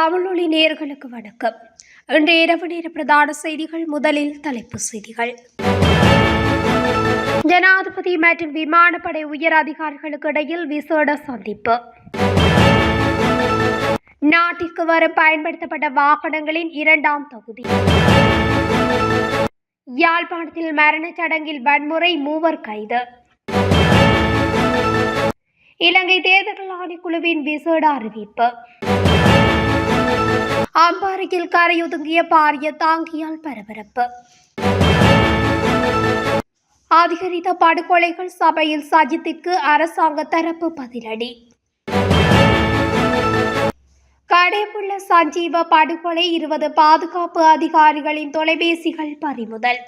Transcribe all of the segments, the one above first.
வானொலி நேர்களுக்கு வணக்கம். இன்று இரவு நேர பிரதான செய்திகள் முதலில் தலைப்பு செய்திகள். ஜனாதிபதி மற்றும் விமானப்படை உயர் அதிகாரிகளுக்கு இடையில் விசேட சந்திப்பு. நாட்டிற்கு வரும் பயன்படுத்தப்பட்ட வாகனங்களின் இரண்டாம் தொகுதி. யாழ்ப்பாணத்தில் மரணச் சடங்கில் வன்முறை மூவர் கைது. இலங்கை தேர்தல் ஆணைக்குழுவின் விசேட அறிவிப்பு. அம்பாறையில் கரையொதுங்கிய பாரிய தாங்கியால் பரபரப்பு. அதிகரித்த படுகொலைகள் சபையில் சஜித்திற்கு அரசாங்க தரப்பு பதிலடி. கடைபுள்ள சஞ்சீவ படுகொலை இருபது பாதுகாப்பு அதிகாரிகளின் தொலைபேசிகள் பறிமுதல்.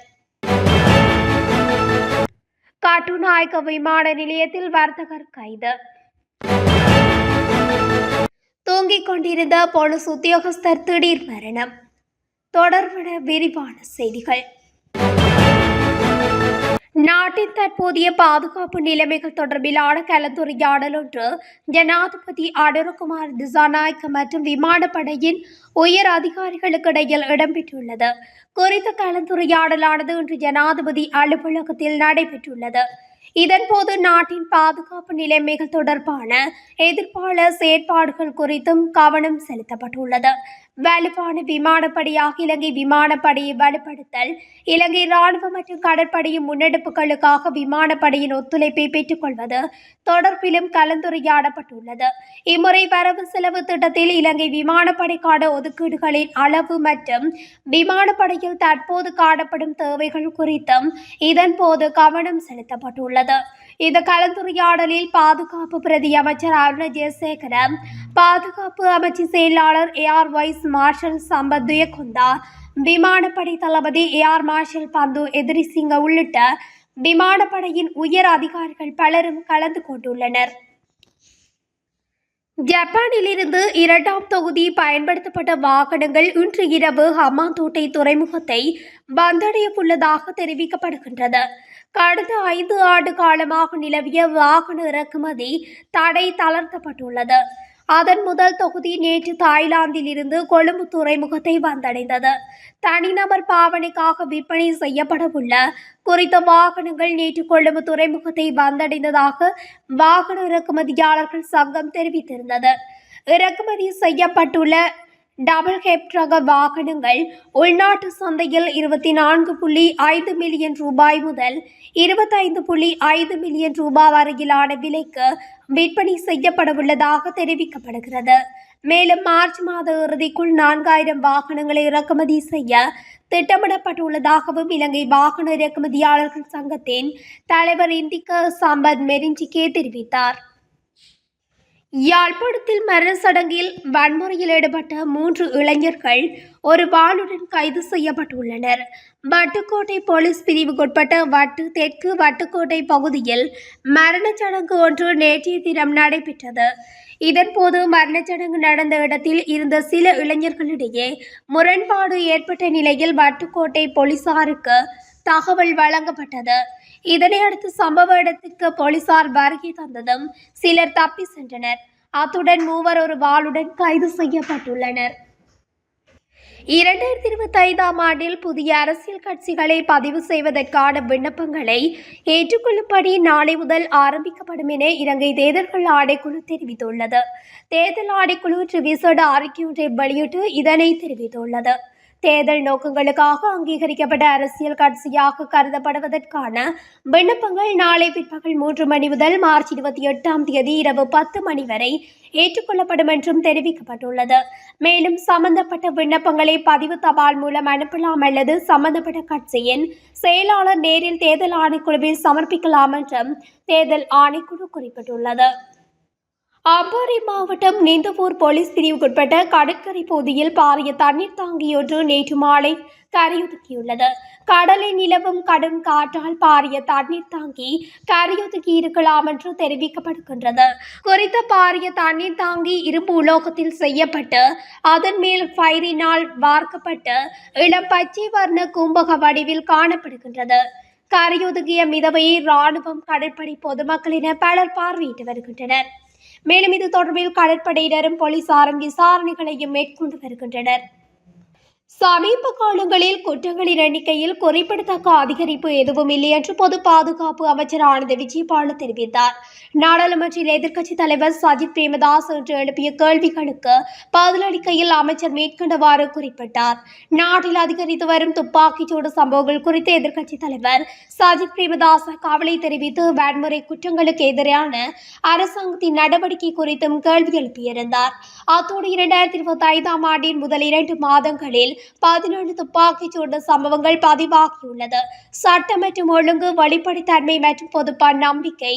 கட்டுநாயக்க விமான நிலையத்தில் வர்த்தகர் கைது. கொண்டிருந்த போலீஸ் உத்தியோகஸ்தர் திடீர் மரணம். தொடர்பட விரிவான செய்திகள். நாட்டின் தற்போதைய பாதுகாப்பு நிலைமைகள் தொடர்பிலான கலந்துரையாடல் ஒன்று ஜனாதிபதி அடருகுமார் திசாநாயக்க மற்றும் விமானப்படையின் உயர் அதிகாரிகளுக்கு இடையில் இடம்பெற்றுள்ளது. குறித்த கலந்துரையாடலானது இன்று ஜனாதிபதி அலுவலகத்தில் நடைபெற்றுள்ளது. இதன்போது நாட்டின் பாதுகாப்பு நிலைமைகள் தொடர்பான எதிர்ப்பாளர் செயற்பாடுகள் குறித்தும் கவனம் செலுத்தப்பட்டுள்ளது. வலுவான விமானப்படையாக இலங்கை விமானப்படையை வலுப்படுத்தல் இலங்கை ராணுவ மற்றும் கடற்படையின் முன்னெடுப்புகளுக்காக விமானப்படையின் ஒத்துழைப்பை பெற்றுக்கொள்வது தொடர்பிலும் கலந்துரையாடப்பட்டுள்ளது. இம்முறை வரவு செலவு திட்டத்தில் இலங்கை விமானப்படைக்கான ஒதுக்கீடுகளின் அளவு மற்றும் விமானப்படையில் தற்போது காணப்படும் தேவைகள் குறித்தும் இதன்போது கவனம் செலுத்தப்பட்டுள்ளது. இந்த கலந்துரையாடலில் பாதுகாப்பு பிரதி அமைச்சர் அருண ஜெயசேகர பாதுகாப்பு அமைச்சு செயலாளர் air vice marshal Sampath Thuyacontha விமானப்படை தளபதி ஏஆர் மார்ஷல் பந்து எதிரிசிங்க உள்ளிட்ட விமானப்படையின் உயர் அதிகாரிகள் பலரும் கலந்து கொண்டுள்ளனர். ஜப்பானிலிருந்து இரண்டாம் தொகுதி பயன்படுத்தப்பட்ட வாகனங்கள் இன்று இரவு ஹம்மாந்தோட்டை துறைமுகத்தை வந்தடையவுள்ளதாக தெரிவிக்கப்படுகின்றது. கடந்த ஐந்து ஆண்டு காலமாக நிலவிய வாகன இறக்குமதி தடை தளர்த்தப்பட்டுள்ளது. அதன் முதல் தொகுதி நேற்று தாய்லாந்தில் இருந்து கொழும்பு துறைமுகத்தை வந்தடைந்தது. தனிநபர் பாவனைக்காக விற்பனை செய்யப்படவுள்ள குறித்த வாகனங்கள் நேற்று கொழும்பு துறைமுகத்தை வந்தடைந்ததாக வாகன இறக்குமதியாளர்கள் சங்கம் தெரிவித்திருந்தது. இறக்குமதி செய்யப்பட்டுள்ள டபுள் ஹெப் ரக வாகனங்கள் உள்நாட்டு சந்தையில் இருபத்தி நான்கு புள்ளி ஐந்து மில்லியன் ரூபாய் முதல் இருபத்தைந்து புள்ளி ஐந்து மில்லியன் ரூபாய் வரையிலான விலைக்கு விற்பனை செய்யப்படவுள்ளதாக தெரிவிக்கப்படுகிறது. மேலும் மார்ச் மாத இறுதிக்குள் நான்காயிரம் வாகனங்களை இறக்குமதி செய்ய திட்டமிடப்பட்டுள்ளதாகவும் இலங்கை வாகன இறக்குமதியாளர்கள் சங்கத்தின் தலைவர் இந்திக்க சம்பத் மெரிஞ்சிக்கே தெரிவித்தார். யாழ்ப்பாணத்தில் மரண சடங்கில் வன்முறையில் ஈடுபட்ட மூன்று இளைஞர்கள் ஒரு வாளுடன் கைது செய்யப்பட்டுள்ளனர். வட்டுக்கோட்டை போலீஸ் பிரிவுக்குட்பட்ட வட்டு தெற்கு வட்டுக்கோட்டை பகுதியில் மரணச் சடங்கு ஒன்று நேற்றைய தினம் நடைபெற்றது. இதன்போது மரணச் சடங்கு நடந்த இடத்தில் இருந்த சில இளைஞர்களிடையே முரண்பாடு ஏற்பட்ட நிலையில் வட்டுக்கோட்டை போலீசாருக்கு தகவல் வழங்கப்பட்டது. இதனையடுத்து சம்பவ இடத்துக்கு போலீசார் வருகை தந்ததும் சிலர் தப்பி சென்றனர். அத்துடன் மூவர் ஒரு வாளுடன் கைது செய்யப்பட்டுள்ளனர். இரண்டாயிரத்தி இருபத்தி ஐந்தாம் ஆண்டில் புதிய அரசியல் கட்சிகளை பதிவு செய்வதற்கான விண்ணப்பங்களை ஏற்றுக்கொள்ளும்படி நாளை முதல் ஆரம்பிக்கப்படும் என இலங்கை தேர்தல்கள் ஆணைக்குழு தெரிவித்துள்ளது. தேர்தல் ஆணைக்குழு இன்று விசேட அறிக்கை ஒன்றை வெளியிட்டு இதனை தெரிவித்துள்ளது. தேர்தல் நோக்கங்களுக்காக அங்கீகரிக்கப்பட்ட அரசியல் கட்சியாக கருதப்படுவதற்கான விண்ணப்பங்கள் நாளை பிற்பகல் மூன்று மணி முதல் மார்ச் இருபத்தி எட்டாம் தேதி இரவு பத்து மணி வரை ஏற்றுக்கொள்ளப்படும் என்றும் தெரிவிக்கப்பட்டுள்ளது. மேலும் சம்பந்தப்பட்ட விண்ணப்பங்களை பதிவு தபால் மூலம் அனுப்பலாம் அல்லது சம்பந்தப்பட்ட கட்சியின் செயலாளர் நேரில் தேர்தல் ஆணைக்குழுவில் சமர்ப்பிக்கலாம் என்றும் தேர்தல் ஆணைக்குழு குறிப்பிட்டுள்ளது. அம்பாறை மாவட்டம் நிந்தவூர் போலீஸ் பிரிவுக்குட்பட்ட கடற்கரை பகுதியில் பாரிய தண்ணீர் தாங்கியொன்று நேற்று மாலை கரையொதுக்கியுள்ளது. கடலில் நிலவும் கடும் காற்றால் பாரிய தண்ணீர் தாங்கி கரையொதுக்கி இருக்கலாம் என்று தெரிவிக்கப்படுகின்றது. குறித்த பாரிய தண்ணீர் தாங்கி இரும்பு உலோகத்தில் செய்யப்பட்டு அதன் மேல் ஃபைரினால் வார்க்கப்பட்டு இளம் பச்சை வர்ண கும்பக வடிவில் காணப்படுகின்றது. கரையொதுங்கிய மிதவையை ராணுவம் கடற்படை பொதுமக்களின பலர் பார்வையிட்டு வருகின்றனர். மேலும் இது தொடர்பில் கடற்படையினரும் போலீசாரும் விசாரணைகளையும் மேற்கொண்டு வருகின்றனர். சமீப காலங்களில் குற்றங்களின் எண்ணிக்கையில் குறிப்பிடத்தக்க அதிகரிப்பு எதுவும் இல்லை என்று பொது பாதுகாப்பு அமைச்சர் ஆனந்த் விஜயபால தெரிவித்தார். நாடாளுமன்ற எதிர்க்கட்சித் தலைவர் சஜித் பிரேமதாஸ் இன்று எழுப்பிய கேள்விகளுக்கு பதிலளிக்கையில் அமைச்சர் மேற்கண்டவாறு குறிப்பிட்டார். நாட்டில் அதிகரித்து வரும் துப்பாக்கிச்சூடு சம்பவங்கள் குறித்து எதிர்க்கட்சித் தலைவர் சஜித் பிரேமதாஸ் கவலை தெரிவித்து வன்முறை குற்றங்களுக்கு எதிரான அரசாங்கத்தின் நடவடிக்கை குறித்தும் கேள்வி எழுப்பியிருந்தார். அத்தோடு இரண்டாயிரத்தி இருபத்தி ஐந்தாம் ஆண்டின் முதல் இரண்டு மாதங்களில் பதினேழு துப்பாக்கிச்சூடு சம்பவங்கள் பதிவாகியுள்ளது. சட்டம் மற்றும் ஒழுங்கு வெளிப்படைத்தன்மை மற்றும் பொதுப்பான் நம்பிக்கை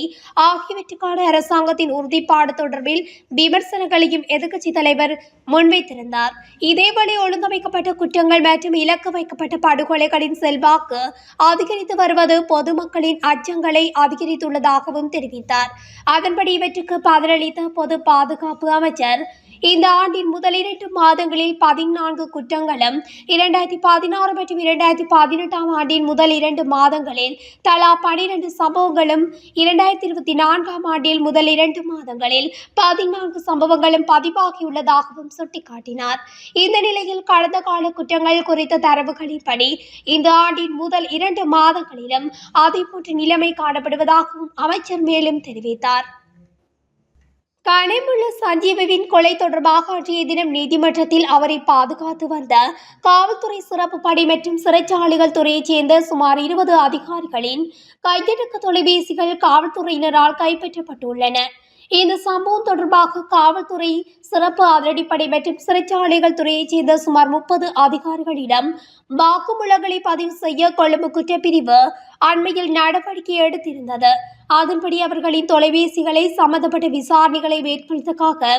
ஆகியவற்றுக்கான அரசாங்கத்தின் உறுதிப்பாடு தொடர்பில் விமர்சனங்களையும் எதிர்க்கட்சி தலைவர் முன்வைத்திருந்தார். இதேவேளை ஒழுங்கமைக்கப்பட்ட குற்றங்கள் மற்றும் இலக்கு வைக்கப்பட்ட படுகொலைகளின் செல்வாக்கு அதிகரித்து வருவது பொதுமக்களின் அச்சங்களை அதிகரித்துள்ளதாகவும் தெரிவித்தார். அதன்படி இவற்றுக்கு பதிலளித்த பொது பாதுகாப்பு அமைச்சர் இந்த ஆண்டின் முதல் இரண்டு மாதங்களில் பதினான்கு குற்றங்களும் இரண்டாயிரத்தி பதினாறு மற்றும் இரண்டாயிரத்தி பதினெட்டாம் ஆண்டின் முதல் இரண்டு மாதங்களில் தலா பனிரெண்டு சம்பவங்களும் இரண்டாயிரத்தி இருபத்தி நான்காம் ஆண்டில் முதல் இரண்டு மாதங்களில் பதினான்கு சம்பவங்களும் பதிவாகியுள்ளதாகவும் சுட்டிக்காட்டினார். இந்த நிலையில் கடந்த கால குற்றங்கள் குறித்த தரவுகளின்படி இந்த ஆண்டின் முதல் இரண்டு மாதங்களிலும் அதேபோன்ற நிலைமை காணப்படுவதாகவும் அமைச்சர் மேலும் தெரிவித்தார். கனிமுள்ள சஞ்சீவின் கொலை தொடர்பாக அன்றைய தினம் நீதிமன்றத்தில் அவரை பாதுகாத்து வந்த காவல்துறை சிறப்பு படை மற்றும் சிறைச்சாலைகள் துறையைச் சேர்ந்த சுமார் இருபது அதிகாரிகளின் கையடக்க தொலைபேசிகள் காவல்துறையினரால் கைப்பற்றப்பட்டுள்ளன. இந்த சம்பவம் தொடர்பாக காவல்துறை சிறப்பு அதிரடிப்படை மற்றும் சிறைச்சாலைகள் துறையைச் சேர்ந்த சுமார் முப்பது அதிகாரிகளிடம் வாக்குமூலங்களை பதிவு செய்ய கொழும்பு குற்றப்பிரிவு அண்மையில் நடவடிக்கை எடுத்திருந்தது. அதன்படி அவர்களின் தொலைபேசிகளை சம்பந்தப்பட்ட விசாரணைகளை மேற்கொள்வதற்காக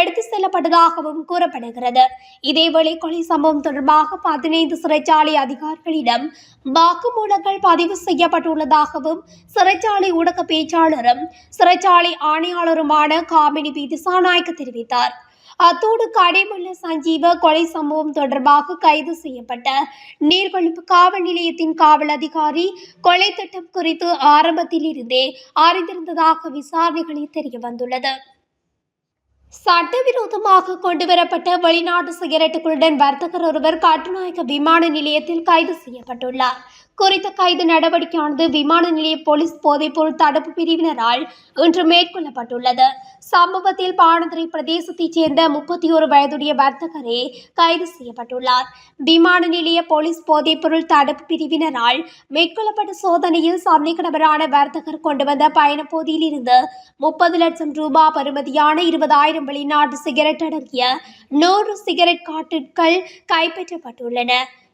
எடுத்து செல்லப்பட்டதாகவும் கூறப்படுகிறது. இதேவேளை கொலை சம்பவம் தொடர்பாக பதினைந்து சிறைச்சாலை அதிகாரிகளிடம் வாக்குமூலங்கள் பதிவு செய்யப்பட்டுள்ளதாகவும் சிறைச்சாலை ஊடக பேச்சாளரும் சிறைச்சாலை ஆணையாளருமான காமினி பி திசாநாயக்க தெரிவித்தார். அத்தோடு கடைமல்ல சஞ்சீவ கொலை சம்பவம் தொடர்பாக கைது செய்யப்பட்ட நீர்கொழும்பு காவல் நிலையத்தின் காவல் அதிகாரி கொலை திட்டம் குறித்து ஆரம்பத்தில் இருந்தே அறிந்திருந்ததாக விசாரணைகளில் தெரிய வந்துள்ளது சட்டவிரோதமாக கொண்டுவரப்பட்ட வெளிநாட்டு சிகரெட்டுகளுடன் வர்த்தகர் ஒருவர் கட்டுநாயக்க விமான நிலையத்தில் கைது செய்யப்பட்டுள்ளார். குறித்த கைது நடவடிக்கையானது விமான நிலைய போலீஸ் போதைப்பொருள் தடுப்பு பிரிவினரால் இன்று மேற்கொள்ளப்பட்டுள்ளது. சம்பவத்தில் பானதுரை பிரதேசத்தைச் சேர்ந்த முப்பத்தி ஒரு வயதுடைய வர்த்தகரே கைது செய்யப்பட்டுள்ளார். விமான நிலைய போலீஸ் போதைப்பொருள் தடுப்பு பிரிவினரால் மேற்கொள்ளப்பட்ட சோதனையில் சந்தேகநபரான வர்த்தகர் கொண்டு வந்த பயணப்போதியில் இருந்து முப்பது லட்சம் ரூபாய் பெறுமதியான இருபதாயிரம் வெளிநாட்டு சிகரெட் அடங்கிய நூறு சிகரெட் காட்டுகள் கைப்பற்றப்பட்டுள்ளன.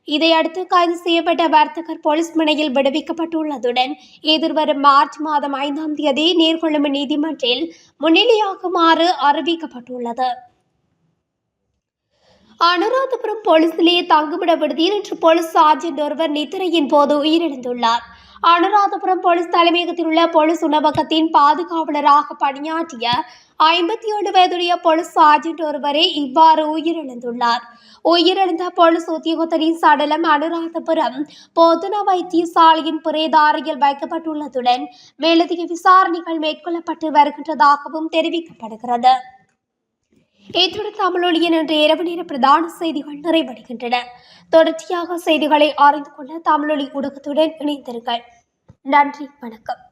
இதையடுத்து கைது செய்யப்பட்ட வர்த்தகர் போலீஸ் மனையில் விடுவிக்கப்பட்டுள்ளதுடன் எதிர்வரும் மார்ச் மாதம் ஐந்தாம் தேதி நீர்கொழும்பு நீதிமன்றில் முன்னிலையாகுமாறு அறிவிக்கப்பட்டுள்ளது. அனுராதபுரம் போலீஸ் நிலைய தங்குமிட விடுதியில் இன்று போலீஸ் சார்ஜென்ட் ஒருவர் நித்திரையின் போது உயிரிழந்துள்ளார். அனுராதபுரம் போலீஸ் தலைமையகத்தில் உள்ள போலீஸ் உணவகத்தின் பாதுகாவலராக பணியாற்றிய ஐம்பத்தி ஏழு வயதுடைய போலீஸ் சார்ஜென்ட் ஒருவரே இவ்வாறு உயிரிழந்துள்ளார். உயிரிழந்த போலீஸ் உத்தியோகத்தரின் சடலம் அனுராதபுரம் பொதுன வைத்தியசாலையின் பிரேதாரையில் வைக்கப்பட்டுள்ளதுடன் மேலதிக விசாரணைகள் மேற்கொள்ளப்பட்டு வருகின்றதாகவும் தெரிவிக்கப்படுகிறது. இத்துடன் தமிழொழியின் இன்று இரவு நேர பிரதான செய்திகள் நிறைவடைகின்றன. தொடர்ச்சியாக செய்திகளை அறிந்து கொள்ள தமிழொலி ஊடகத்துடன் இணைந்திருங்கள். நன்றி வணக்கம்.